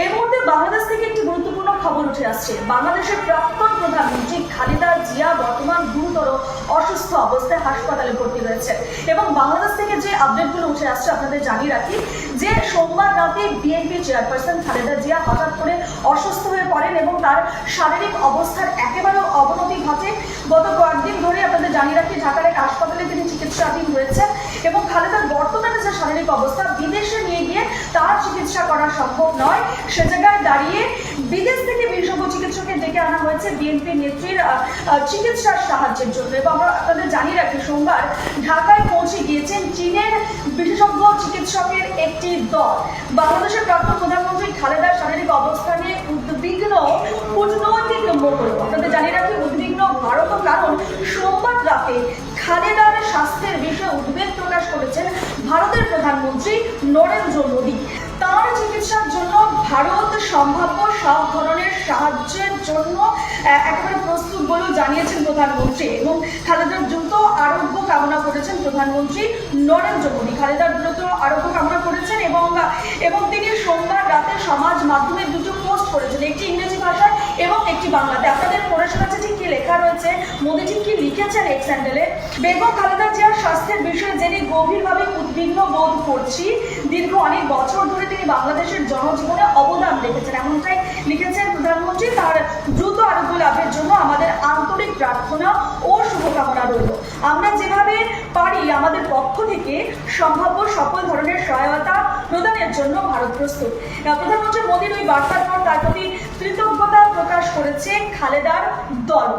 এই মুহূর্তে বাংলাদেশ থেকে একটি গুরুত্বপূর্ণ খবর উঠে আসছে। বাংলাদেশের প্রাক্তন প্রধানমন্ত্রী খালেদা জিয়া বর্তমান গুরুতর অসুস্থ অবস্থায় হাসপাতালে ভর্তি রয়েছে এবং বাংলাদেশ থেকে যে আপডেটগুলো উঠে আসছে আপনাদের জানিয়ে রাখি যে সোমবার রাতে বিএনপি চেয়ারপারসন খালেদা জিয়া হঠাৎ করে অসুস্থ হয়ে পড়েন এবং তার শারীরিক অবস্থার একেবারে অবনতি ঘটে। গত কয়েকদিন ধরে আপনাদের জানিয়ে রাখি, ঢাকার এক হাসপাতালে তিনি চিকিৎসাধীন রয়েছেন এবং খালেদার বর্তমানে যে শারীরিক অবস্থা, বিদেশে তার চিকিৎসা করা সম্ভব নয়। সে জায়গায় দাঁড়িয়ে বিদেশ থেকে বিশেষজ্ঞ চিকিৎসকের ডেকে আনা হয়েছে বিএনপি নেত্রীর চিকিৎসার সাহায্যের জন্য। এবং আমরা আপনাদের জানিয়ে রাখি, সোমবার ঢাকায় পৌঁছে গিয়েছেন চীনের বিশেষজ্ঞ চিকিৎসকের একটি দল। বাংলাদেশের প্রাক্তন প্রধানমন্ত্রী খালেদার শারীরিক অবস্থা নিয়ে উদ্বিগ্ন, কূটনৈতিক মোড় আপনাদের জানিয়ে রাখি, উদ্বিগ্ন ভারত কারণ সোমবার রাতে খালেদার স্বাস্থ্যের বিষয়ে উদ্বেগ প্রকাশ করেছেন ভারতের প্রধানমন্ত্রী নরেন্দ্র মোদী। তার চিকিৎসার জন্য ভারত সম্ভাব্য সব ধরনের সাহায্যের জন্য একেবারে প্রস্তুত বলেও জানিয়েছেন প্রধানমন্ত্রী এবং খালেদার দ্রুত আরোগ্য কামনা করেছেন প্রধানমন্ত্রী নরেন্দ্র মোদী। খালেদার দ্রুত আরোগ্য কামনা করেছেন এবং এবং তিনি সোমবার রাতে সমাজ মাধ্যমে দুটো পোস্ট করেছেন, একটি ইংরেজি ভাষায় এবং একটি বাংলাতে। আপনাদের পড়ে শোনাচ্ছে ঠিক কি লিখেছেন এক স্যান্ডেলে? বেগম খালেদা জিয়ার স্বাস্থ্যের বিষয়ে জেনে গভীরভাবে উদ্বিগ্ন বোধ করছি। দীর্ঘ অনেক বছর ধরে তিনি বাংলাদেশের জনজীবনে অবদান রেখেছেন। এমনটাই লিখেছেন প্রধানমন্ত্রী। তার দ্রুত আরোগ্য লাভের জন্য আমাদের আন্তরিক প্রার্থনা ও শুভকামনা রইল। আমরা যেভাবে পারি আমাদের পক্ষ থেকে সম্ভাব্য সকল ধরনের সহায়তা প্রদানের জন্য ভারত প্রস্তুত। প্রধানমন্ত্রী মোদীর ওই বার্তার পর তার প্রতি কৃতজ্ঞতা প্রকাশ করেছে খালেদার দল।